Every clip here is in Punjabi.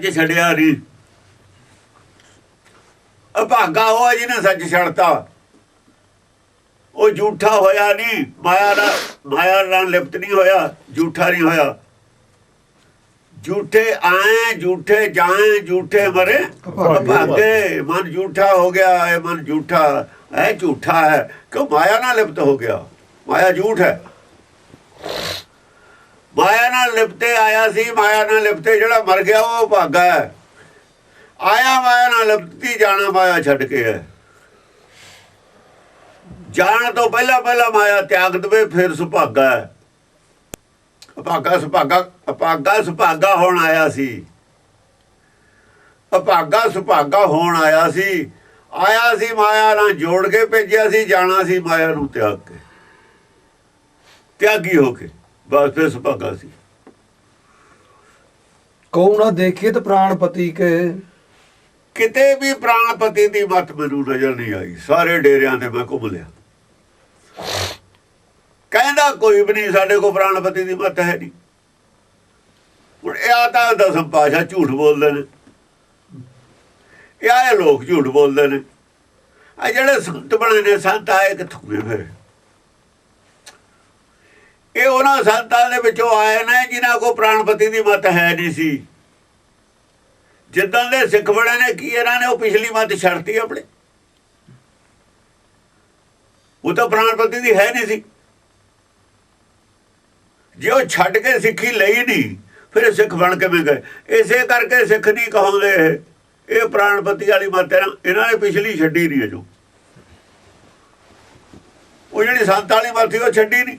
ਸੱਚ ਛੱਡਿਆ ਨਹੀਂ ਅਭਾਗਾ ਉਹ ਹੈ ਜਿਹਨੇ ਸੱਚ ਛੱਡਤਾ। ਉਹ ਝੂਠਾ ਹੋਇਆ ਨਹੀਂ ਮਾਇਆ ਨਾਲ ਮਾਇਆ ਨਾਲ ਲਿਪਤ ਨਹੀਂ ਹੋਇਆ ਝੂਠਾ ਨਹੀਂ ਹੋਇਆ। ਝੂਠੇ ਆਏ ਝੂਠੇ ਜਾਏ ਝੂਠੇ ਮਰੇ। ਭਾਗੇ। ਮਨ ਝੂਠਾ ਹੋ ਗਿਆ ਇਹ ਮਨ ਝੂਠਾ ਹੈ ਝੂਠਾ ਹੈ। ਕਿਉਂ ਮਾਇਆ ਨਾਲ ਲਿਪਤ ਹੋ ਗਿਆ? ਮਾਇਆ ਝੂਠ ਹੈ। ਮਾਇਆ ਨਾਲ ਲਿਪਤੇ ਆਇਆ ਸੀ, ਮਾਇਆ ਨਾਲ ਲਿਪਤੇ ਜਿਹੜਾ ਮਰ ਗਿਆ ਉਹ ਭਾਗਾ ਹੈ। ਆਇਆ ਮਾਇਆ ਨਾਲ ਲਿਪਤੀ, ਜਾਣਾ ਮਾਇਆ ਛੱਡ ਕੇ ਹੈ। ਜਾਣ ਤੋਂ ਪਹਿਲਾਂ ਪਹਿਲਾਂ ਮਾਇਆ ਤਿਆਗ ਦਵੇ, ਫਿਰ ਸੁਭਾਗਾ ਹੈ। ਅਭਾਗਾ ਸੁਭਾਗਾ ਅਭਾਗਾ ਸੁਭਾਗਾ ਹੋਣ ਆਇਆ ਸੀ। ਅਭਾਗਾ ਸੁਭਾਗਾ ਹੋਣ ਆਇਆ ਸੀ। ਆਇਆ ਸੀ ਮਾਇਆ ਨਾਲ ਜੋੜ ਕੇ ਭੇਜਿਆ ਸੀ, ਜਾਣਾ ਸੀ ਮਾਇਆ ਨੂੰ ਤਿਆਗ ਕੇ। ਤਿਆਗੀ ਹੋ ਕੇ। ਬਸ ਫਿਰ ਸੁਭਾਗਾ ਸੀ। ਕਉ ਨਾ ਦੇਖੇ ਤੇ ਪ੍ਰਾਣਪਤੀ ਕੇ। ਕਿਤੇ ਵੀ ਪ੍ਰਾਣਪਤੀ ਦੀ ਮੱਤ ਮੈਨੂੰ ਨਜ਼ਰ ਨਹੀਂ ਆਈ। ਸਾਰੇ ਡੇਰਿਆਂ ਤੇ ਮੈਂ ਘੁੰਮ ਲਿਆ। ਕਹਿੰਦਾ ਕੋਈ ਵੀ ਨਹੀਂ ਸਾਡੇ ਕੋਲ ਪ੍ਰਾਣਪਤੀ ਦੀ ਮੱਤ ਹੈ ਨਹੀਂ। ਹੁਣ ਇਹ ਆ ਤਾਂ ਦਸਮ ਪਾਸ਼ਾ ਝੂਠ ਬੋਲਦੇ ਨੇ। ਇਹ ਆਏ ਲੋਕ ਝੂਠ ਬੋਲਦੇ ਨੇ। ਆ ਜਿਹੜੇ ਸੰਤ ਬਣੇ ਨੇ ਸੰਤ ਆਏ ਕਿੱਥੋਂ ਫਿਰ? ਇਹ ਉਹਨਾਂ ਸੰਤਾਂ ਦੇ ਵਿੱਚੋਂ ਆਏ ਨੇ ਜਿਨ੍ਹਾਂ ਕੋ ਪ੍ਰਾਣਪਤੀ ਦੀ ਮੱਤ ਹੈ ਨਹੀਂ ਸੀ। ਜਿੱਦਾਂ ਦੇ ਸਿੱਖ ਬਣੇ ਨੇ, ਕੀ ਇਹਨਾਂ ਨੇ ਉਹ ਪਿਛਲੀ ਮੱਤ ਛੱਡਤੀ ਆਪਣੇ? ਉਹ ਤਾਂ ਪ੍ਰਾਣਪਤੀ ਦੀ ਹੈ ਨਹੀਂ ਸੀ। ਜੇ ਉਹ ਛੱਡ ਕੇ ਸਿੱਖੀ ਲਈ ਨਹੀਂ, ਫਿਰ ਸਿੱਖ ਬਣ ਕੇ ਕਿਵੇਂ ਗਏ? ਇਸੇ ਕਰਕੇ ਸਿੱਖ ਨਹੀਂ ਕਹਾਉਂਦੇ ਇਹ। ਪ੍ਰਾਣਪਤੀ ਵਾਲੀ ਮਤ ਹੈ ਨਾ, ਇਹਨਾਂ ਨੇ ਪਿਛਲੀ ਛੱਡੀ ਨਹੀਂ ਅਜੋ। ਉਹ ਜਿਹੜੀ ਸੰਤ ਵਾਲੀ ਮੱਤ ਸੀ, ਉਹ ਛੱਡੀ ਨਹੀਂ।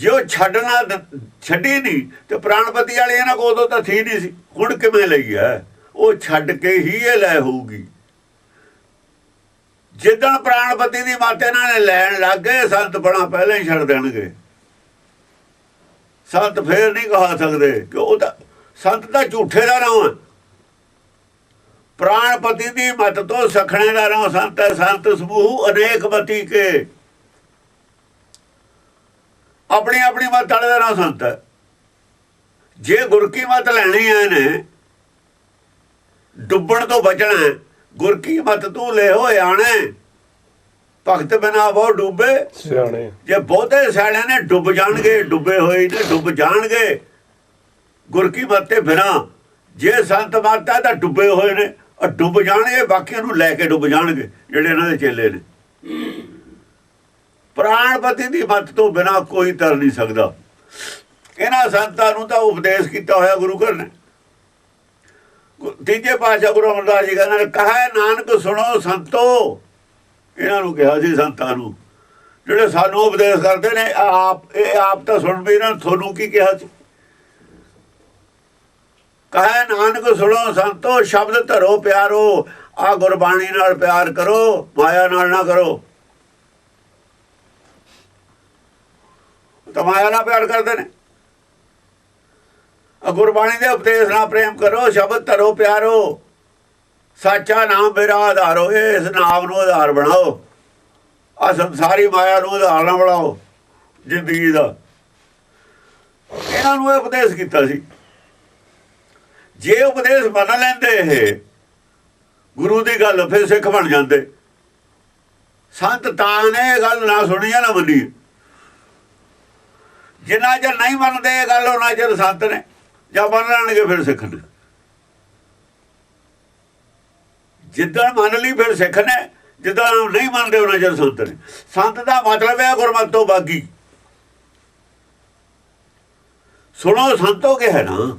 ਜੇ ਉਹ ਛੱਡਣਾ ਛੱਡੀ ਨਹੀਂ, ਤੇ ਪ੍ਰਾਣਪਤੀ ਵਾਲੇ ਇਹਨਾਂ ਕੋਲ ਉਦੋਂ ਤਾਂ ਥੀ ਨਹੀਂ ਸੀ। ਹੁਣ ਕਿਵੇਂ ਲਈ ਹੈ? ਉਹ ਛੱਡ ਕੇ ਹੀ ਇਹ ਲੈ ਹੋਊਗੀ। ਜਿੱਦਣ ਪ੍ਰਾਣਪਤੀ ਦੀ ਮੱਤ ਇਹਨਾਂ ਨੇ ਲੈਣ ਲੱਗ ਗਏ, ਸੰਤ ਬਣਾ ਪਹਿਲਾਂ ਹੀ ਛੱਡ ਦੇਣਗੇ। ਸੰਤ ਫੇਰ ਨਹੀਂ ਕਹਾ ਸਕਦੇ ਕਿ ਉਹ ਤਾਂ, ਸੰਤ ਦਾ ਝੂਠੇ ਦਾ ਨਾਮ ਹੈ। ਪ੍ਰਾਣਪਤੀ ਦੀ ਮੱਤ ਤੋਂ ਸਖਣੇ ਦਾ ਨਾਮ ਸੰਤ ਹੈ। ਸੰਤ ਸਮੂਹ ਅਨੇਕ ਮਤੀ ਕੇ ਆਪਣੀ ਆਪਣੀ ਮੱਤ ਵਾਲੇ ਦਾ ਨਾਮ ਸੰਤ। ਹੈ ਜੇ ਗੁਰ ਕੀ ਮੱਤ ਲੈਣੀ ਹੈ ਨੇ ਡੁੱਬਣ ਤੋਂ ਬਚਣਾ ਗੁਰ ਕੀ ਮੱਤ ਤੂੰ ਲੈ ਹੋਏ ਆਣੇ। ਭਗਤ ਬਿਨਾ ਬਹੁ ਡੁੱਬੇ। ਸਿਆਣੇ। ਜੇ ਬਹੁਤੇ ਸਿਆਣਿਆਂ ਨੇ ਡੁੱਬ ਜਾਣਗੇ ਡੁੱਬੇ ਹੋਏ ਨੇ ਡੁੱਬ ਜਾਣਗੇ। ਗੁਰ ਕੀ ਮੱਤੇ ਬਿਨਾ। ਜੇ ਸੰਤ ਮਾਤਾ ਤਾਂ ਡੁੱਬੇ ਹੋਏ ਨੇ। ਉਹ ਡੁੱਬ ਜਾਣਗੇ ਬਾਕੀਆਂ ਨੂੰ ਲੈ ਕੇ ਡੁੱਬ ਜਾਣਗੇ ਜਿਹੜੇ ਇਹਨਾਂ ਦੇ ਚੇਲੇ ਨੇ। ਪ੍ਰਾਣਪਤੀ ਦੀ ਮੱਤ ਤੋਂ ਬਿਨਾ ਕੋਈ ਤਰ ਨਹੀਂ ਸਕਦਾ। ਇਹਨਾਂ ਸੰਤਾਂ ਨੂੰ ਤਾਂ ਉਪਦੇਸ਼ ਕੀਤਾ ਹੋਇਆ ਗੁਰੂ ਘਰ ਨੇ। ਤੀਜੇ ਪਾਤਸ਼ਾਹ ਗੁਰੂ ਅਮਰਦਾਸ ਜੀ ਕਹਿੰਦੇ ਨੇ, ਕਹੇ ਨਾਨਕ ਸੁਣੋ ਸੰਤੋ। ਇਹਨਾਂ ਨੂੰ ਕਿਹਾ ਸੀ ਸੰਤਾਂ ਨੂੰ, ਜਿਹੜੇ ਸਾਨੂੰ ਉਪਦੇਸ਼ ਕਰਦੇ ਨੇ ਆਪ ਇਹ ਆਪ ਤਾਂ ਸੁਣ ਵੀ ਇਹਨਾਂ ਤੁਹਾਨੂੰ ਕੀ ਕਿਹਾ ਸੀ? ਕਹੇ ਨਾਨਕ ਸੁਣੋ ਸੰਤੋ, ਸ਼ਬਦ ਧਰੋ ਪਿਆਰੋ ਆ ਗੁਰਬਾਣੀ ਨਾਲ ਪਿਆਰ ਕਰੋ, ਮਾਇਆ ਨਾਲ ਨਾ ਕਰੋ। ਤਾਂ ਮਾਇਆ ਨਾਲ ਪਿਆਰ ਕਰਦੇ ਨੇ। ਗੁਰਬਾਣੀ ਦੇ ਉਪਦੇਸ਼ ਨਾਲ ਪ੍ਰੇਮ ਕਰੋ, ਸ਼ਬਦ ਧਰੋ, ਪਿਆਰੋ। ਸੱਚਾ ਨਾਮ ਮੇਰਾ ਆਧਾਰ ਹੋਏ ਇਸ ਨਾਮ ਨੂੰ ਆਧਾਰ ਬਣਾਓ। ਆ ਸੰਸਾਰੀ ਮਾਇਆ ਨੂੰ ਆਧਾਰ ਨਾ ਬਣਾਓ, ਜ਼ਿੰਦਗੀ ਦਾ। ਇਹਨਾਂ ਨੂੰ ਇਹ ਉਪਦੇਸ਼ ਕੀਤਾ ਸੀ। ਜੇ ਉਪਦੇਸ਼ ਮੰਨ ਲੈਂਦੇ ਇਹ, ਗੁਰੂ ਦੀ ਗੱਲ ਫਿਰ ਸਿੱਖ ਬਣ ਜਾਂਦੇ। ਸੰਤ ਤਾਂ ਨੇ ਇਹ ਗੱਲ ਨਾ ਸੁਣੀ ਜਾਂ ਨਾ ਮੰਨੀ। ਜਿੰਨਾ ਚਿਰ ਨਹੀਂ ਮੰਨਦੇ ਇਹ ਗੱਲ, ਉਹਨਾਂ ਚਿਰ ਸੰਤ ਨੇ। ਜਾਂ ਮੰਨ ਲੈਣਗੇ, ਫਿਰ ਸਿੱਖ ਨੇ। ਜਿੱਦਾਂ ਮੰਨ ਲਈ, ਫਿਰ ਸਿੱਖ ਨੇ। ਜਿੱਦਾਂ ਨਹੀਂ ਮੰਨਦੇ, ਉਹਨਾਂ ਚਿਰ ਸੰਤ ਨੇ। ਸੰਤ ਦਾ ਮਤਲਬ ਹੈ ਗੁਰਮਤਿ ਤੋਂ ਬਾਗੀ। ਸੁਣੋ, ਸੰਤੋ ਕੇ ਹੈ ਨਾ?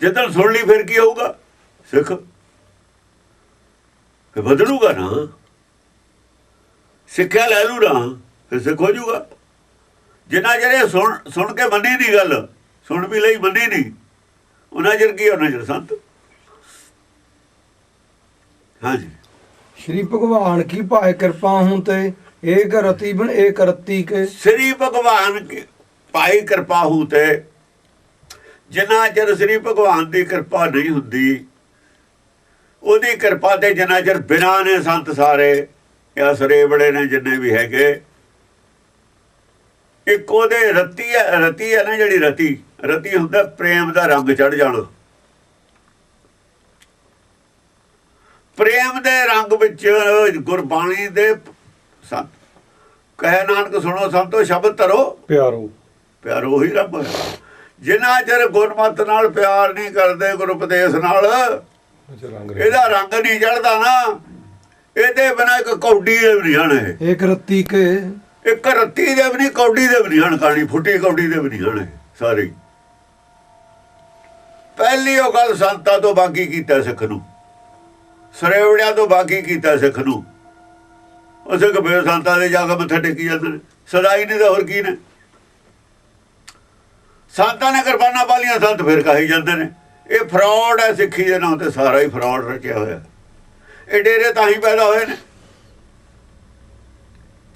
ਜਦੋਂ ਸੁਣ ਲਈ, ਫਿਰ ਕੀ ਹੋਊਗਾ? ਸਿੱਖ। ਫਿਰ ਬਦਲੂਗਾ ਨਾ। ਸਿੱਖਿਆ ਲੈ ਲੂ ਨਾ, ਫਿਰ ਸਿੱਖ ਹੋ ਜਾਊਗਾ। ਜਿੰਨਾ ਜਿਹੜੇ ਸੁਣ ਸੁਣ ਕੇ ਮੰਨੀ ਨਹੀਂ ਗੱਲ ਸੁਣ ਵੀ ਲਈ ਮੰਨੀ ਨਹੀਂ ਉਹਨਾਂ ਚਿਰ ਕੀ ਉਹਨਾਂ ਚਿਰ ਸੰਤ? ਹਾਂਜੀ। ਸ਼੍ਰੀ ਭਗਵਾਨ ਕੀ ਭਾਇ ਕਿਰਪਾ ਹੂੰ ਤੇ ਏਕ ਰਤੀ ਬਨ ਏਕ ਰਤੀ ਕੇ। ਸ੍ਰੀ ਭਗਵਾਨ ਕੀ ਭਾਈ ਕਿਰਪਾ ਹੂ ਤੇ ਜਿੰਨਾ ਚਿਰ ਸ੍ਰੀ ਭਗਵਾਨ ਦੀ ਕਿਰਪਾ ਨਹੀਂ ਹੁੰਦੀ ਉਹਦੀ ਕਿਰਪਾ ਤੇ ਜਿੰਨਾ ਚਿਰ ਬਿਨਾ ਨੇ ਸੰਤ ਸਾਰੇ ਇਹ ਸਰੇ ਬੜੇ ਨੇ ਜਿੰਨੇ ਵੀ ਹੈਗੇ ਇੱਕ ਉਹਦੇ ਰਤੀ ਹੈ ਰਤੀ ਹੈ ਨਾ ਜਿਹੜੀ ਰਤੀ ਰਤੀ ਹੁੰਦਾ ਪ੍ਰੇਮ ਦਾ ਰੰਗ ਚੜ ਜਾਣਾ। ਪ੍ਰੇਮ ਦੇ ਰੰਗ ਵਿੱਚ ਗੁਰਬਾਣੀ ਦੇ ਸੰਤ ਕਹੇ ਨਾਨਕ ਸੁਣੋ ਸੰਤੋ ਸ਼ਬਦ ਤਰੋ ਪਿਆਰੋ। ਪਿਆਰ ਉਹੀ ਰੱਬ ਹੈ। ਜਿਨ੍ਹਾਂ ਚਿਰ ਗੁਰਮਤ ਨਾਲ ਪਿਆਰ ਨਹੀਂ ਕਰਦੇ ਗੁਰੂ ਉਪਦੇਸ਼ ਨਾਲ ਇਹਦਾ ਰੰਗ ਨਹੀਂ ਚੜਦਾ ਨਾ। ਇਹਦੇ ਬਿਨਾ ਇੱਕ ਕੌਡੀ ਨਹੀਂ ਹਨ ਇਹ। ਇੱਕ ਰਤੀ ਕੇ ਇੱਕ ਰੱਤੀ ਦੇ ਵੀ ਨਹੀਂ, ਕੌਡੀ ਦੇ ਵੀ ਨਹੀਂ ਹਨ ਕਹਾਣੀ ਫੁੱਟੀ ਕੌਡੀ ਦੇ ਵੀ ਨਹੀਂ ਹਨ ਇਹ ਸਾਰੇ। ਪਹਿਲੀ ਉਹ ਗੱਲ ਸੰਤਾਂ ਤੋਂ ਬਾਕੀ ਕੀਤਾ ਸਿੱਖ ਨੂੰ ਸਰੇਵੜਿਆਂ ਤੋਂ ਬਾਕੀ ਕੀਤਾ ਸਿੱਖ ਨੂੰ। ਉਹ ਸਿੱਖ ਸੰਤਾਂ ਦੇ ਜਾ ਕੇ ਮੱਥਾ ਟੇਕੀ ਜਾਂਦੇ ਨੇ, ਸਦਾਈ ਨਹੀਂ ਤਾਂ ਹੋਰ ਕੀ ਨੇ। ਸੰਤਾਂ ਨੇ ਕੁਰਬਾਨਾ ਪਾਲੀਆਂ, ਸੰਤ ਫਿਰ ਕਹੀ ਜਾਂਦੇ ਨੇ। ਇਹ ਫਰਾਡ ਹੈ ਸਿੱਖੀ ਦੇ ਨਾਂ ਤੇ, ਸਾਰਾ ਹੀ ਫਰਾਡ ਰਚਿਆ ਹੋਇਆ। ਇਹ ਡੇਰੇ ਤਾਂ ਹੀ ਪੈਦਾ ਹੋਏ ਨੇ।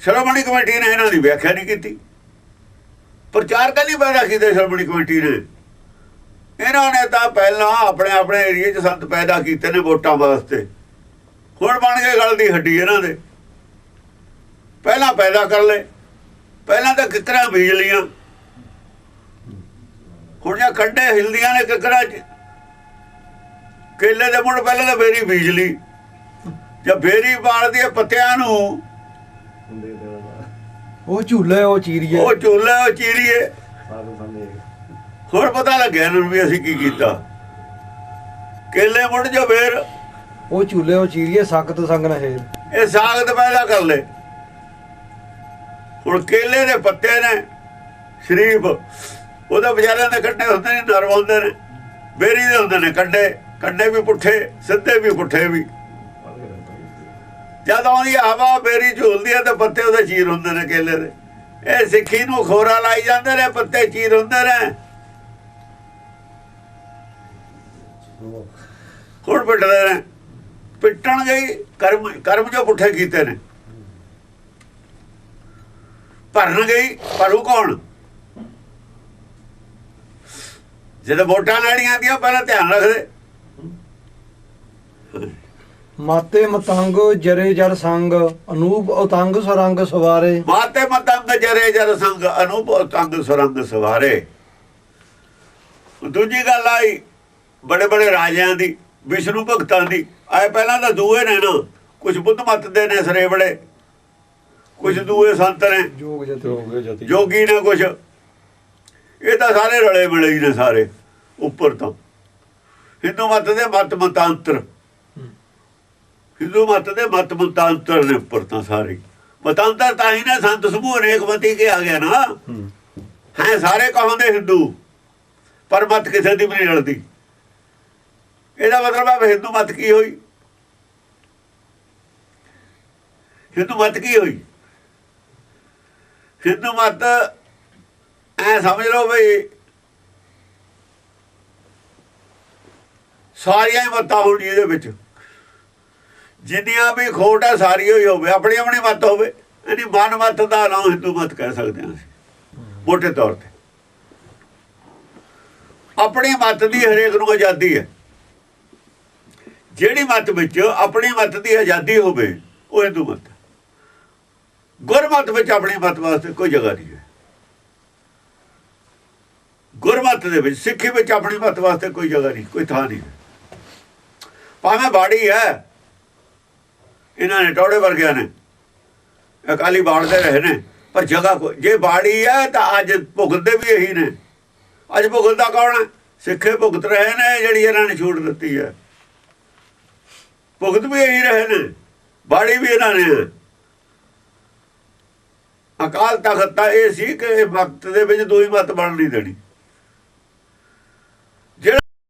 ਸ਼੍ਰੋਮਣੀ ਕਮੇਟੀ ਨੇ ਇਹਨਾਂ ਦੀ ਵਿਆਖਿਆ ਨਹੀਂ ਕੀਤੀ। ਪ੍ਰਚਾਰਕਾਂ ਨਹੀਂ ਪੈਦਾ ਕੀਤੇ ਸ਼੍ਰੋਮਣੀ ਕਮੇਟੀ ਨੇ। ਇਹਨਾਂ ਨੇ ਤਾਂ ਪਹਿਲਾਂ ਆਪਣੇ ਆਪਣੇ ਏਰੀਏ 'ਚ ਸੰਤ ਪੈਦਾ ਕੀਤੇ ਨੇ ਵੋਟਾਂ ਵਾਸਤੇ। ਹੁਣ ਬਣ ਗਏ ਗਲ ਦੀ ਹੱਡੀ ਇਹਨਾਂ ਦੇ। ਪਹਿਲਾਂ ਪੈਦਾ ਕਰ ਲਏ। ਪਹਿਲਾਂ ਤਾਂ ਕਿਕਰਾਂ ਬੀਜ ਲੀਆਂ ਹੁਣ ਜਾਂ ਖੱਡੇ ਹਿਲਦੀਆਂ ਨੇ ਕਿਕਰਾਂ 'ਚ। ਕੇਲੇ ਦੇ ਮੁੰਡ ਪਹਿਲਾਂ ਤਾਂ ਬੇਰੀ ਬੀਜ ਲਈ। ਜਾਂ ਬੇਰੀ ਬਾਲਦੀ ਹੈ ਪੱਤਿਆਂ ਨੂੰ। ਉਹ ਝੂਲੇ ਉਹ ਚੀਰੀਏ। ਉਹ ਚੂਲਾ ਉਹ ਚੀਰੀਏ। ਹੁਣ ਪਤਾ ਲੱਗਿਆ ਇਹਨਾਂ ਨੂੰ ਵੀ ਅਸੀਂ ਕੀ ਕੀਤਾ। ਕੇਲੇ ਮੁੜ ਜੋ ਫੇਰ। ਉਹ ਝੂਲੇ ਉਹ ਚੀਰੀਏ ਸਖਤ ਸੰਗ ਨਹੇਰ ਇਹ ਸਾਗਤ ਪੈਦਾ ਕਰ ਲੈ। ਹੁਣ ਕੇਲੇ ਦੇ ਪੱਤੇ ਨੇ ਸ਼ਰੀਫ। ਉਹਦਾ ਵਿਚਾਰਿਆਂ ਦੇ ਕੱਟੇ ਹੁੰਦੇ ਨੇ ਨਰਮ ਹੁੰਦੇ ਨੇ। ਬੇਰੀ ਦੇ ਹੁੰਦੇ ਨੇ ਕੱਡੇ ਕੱਡੇ ਵੀ ਪੁੱਠੇ ਸਿੱਧੇ ਵੀ ਪੁੱਠੇ ਵੀ। ਜਦ ਆਉਂਦੀ ਹਵਾ ਬੇਰੀ ਝੂਲਦੀ ਹੈ ਤੇ ਪੱਤੇ ਉਹਦੇ ਚੀਰ ਹੁੰਦੇ ਨੇ ਕੇਲੇ ਦੇ। ਇਹ ਸਿੱਖੀ ਨੂੰ ਖੋਰਾ ਲਾਈ ਜਾਂਦੇ ਨੇ, ਪੱਤੇ ਚੀਰ ਹੁੰਦੇ ਨੇ। ਹੁਣ ਪਿੱਟਦੇ ਨੇ। ਪਿੱਟਣ ਗਈ, ਕਰਮ ਕਰਮ ਜੋ ਪੁੱਠੇ ਕੀਤੇ ਨੇ। ਭਰਨ ਗਈ, ਭਰੂ ਕੌਣ? ਜਦੋਂ ਵੋਟਾਂ ਲੈਣੀਆਂ ਆਉਂਦੀਆਂ ਪਹਿਲਾਂ ਧਿਆਨ ਰੱਖਦੇ। ਮਾਤੇ ਮਤੰਗ ਜਰੇ ਜਰ ਸੰਗ ਅਨੂਪ ਉਤੰਗ ਸਰੰਗ ਸਵਾਰੇ। ਮਾਤੇ ਮਤੰਗ ਜਰੇ ਜਰ ਸੰਗ ਅਨੂਪ ਤੰਗ ਸੁਰੰਗ ਸਵਾਰੇ। ਦੂਜੀ ਗੱਲ ਆਈ ਬੜੇ ਬੜੇ ਰਾਜਿਆਂ ਦੀ ਵਿਸ਼ਨੂੰ ਭਗਤਾਂ ਦੀ। ਆਏ ਪਹਿਲਾਂ ਤਾਂ ਦੂਏ ਨੇ ਨਾ ਕੁਝ ਬੁੱਧ ਮਤ ਦੇ ਨੇ ਸਰੇ ਬੜੇ। ਕੁਝ ਦੂਏ ਸੰਤ ਨੇ। ਜੋਗ ਨੇ ਕੁਛ। ਇਹ ਤਾਂ ਸਾਰੇ ਰਲੇ ਮਿਲੇ ਹੀ ਨੇ ਸਾਰੇ ਉੱਪਰ ਤੋਂ। ਹਿੰਦੂ ਮਤ ਦੇ ਮਤ ਮਤਾਂਤਰ। ਹਿੰਦੂ ਮਤ ਦੇ ਮਤ ਮਤਾਂਤਰ ਨੇ ਉੱਪਰ ਤਾਂ ਸਾਰੇ। ਮਤਾਂਤਰ ਤਾਂ ਹੀ ਨਾ ਸੰਤ ਸਮੂਹ ਅਨੇਕਮਤੀ ਕੇ ਆ ਗਿਆ ਨਾ। ਹੈ ਸਾਰੇ ਕਹਾਉਂਦੇ ਹਿੰਦੂ, ਪਰ ਮਤ ਕਿਸੇ ਦੀ ਵੀ ਨਹੀਂ ਰਲਦੀ। ਇਹਦਾ ਮਤਲਬ ਹੈ ਹਿੰਦੂ ਮਤ ਕੀ ਹੋਈ? ਹਿੰਦੂ ਮਤ ਕੀ ਹੋਈ? ਹਿੰਦੂ ਮਤ ਐ ਸਮਝ ਲਓ ਬਈ ਸਾਰੀਆਂ ਹੀ ਮਤਾਂ ਹੋਣ ਇਹਦੇ ਵਿੱਚ। ਜਿੰਨੀਆਂ ਵੀ ਖੋਟ ਹੈ ਸਾਰੀ ਹੋਈ ਹੋਵੇ, ਆਪਣੀ ਆਪਣੀ ਮਤ ਹੋਵੇ, ਇਹਦੀ ਮਨ ਮਤ ਦਾ ਨਾਮ ਹਿੰਦੂ ਮਤ ਕਹਿ ਸਕਦੇ ਹਾਂ ਅਸੀਂ ਮੋٹے ਤੌਰ ਤੇ। ਆਪਣੀ ਮਤ ਦੀ ਹਰੇਕ ਨੂੰ ਆਜ਼ਾਦੀ ਹੈ। ਜਿਹੜੀ ਮਤ ਵਿੱਚ ਆਪਣੀ ਮਤ ਦੀ ਆਜ਼ਾਦੀ ਹੋਵੇ, ਉਹ ਹਿੰਦੂ ਮਤ ਗੁਰਮਤ ਵਿੱਚ ਆਪਣੀ ਮਤ ਵਾਸਤੇ ਕੋਈ ਜਗ੍ਹਾ ਨਹੀਂ ਹੈ। ਗੁਰਮਤ ਦੇ ਵਿੱਚ, ਸਿੱਖੀ ਵਿੱਚ ਆਪਣੀ ਮਤ ਵਾਸਤੇ ਕੋਈ ਜਗ੍ਹਾ ਨਹੀਂ, ਕੋਈ ਥਾਂ ਨਹੀਂ ਭਾਵੇਂ ਬਾੜੀ ਹੈ ਇਹਨਾਂ ਨੇ ਟੋੜੇ ਵਰਗਿਆਂ ਨੇ। ਅਕਾਲੀ ਬਾੜਦੇ ਰਹੇ ਨੇ। ਪਰ ਜਗ੍ਹਾ ਕੋਈ ਜੇ ਬਾੜੀ ਹੈ ਤਾਂ ਅੱਜ ਭੁਗਤਦੇ ਵੀ ਇਹੀ ਨੇ। ਅੱਜ ਭੁਗਤਦਾ ਕੌਣ ਹੈ? ਸਿੱਖੇ ਭੁਗਤ ਰਹੇ ਨੇ ਜਿਹੜੀ ਇਹਨਾਂ ਨੇ ਛੂਟ ਦਿੱਤੀ ਹੈ। ਭੁਗਤ ਵੀ ਇਹੀ ਰਹੇ ਨੇ। ਬਾੜੀ ਵੀ ਇਹਨਾਂ ਨੇ ਹੈ। ਅਕਾਲ ਤਖਤ ਤਾਂ ਇਹ ਸੀ ਕਿ ਵਕਤ ਦੇ ਵਿੱਚ ਦੋਈ ਮਤ ਬਣ ਨਹੀਂ ਦੇਣੀ।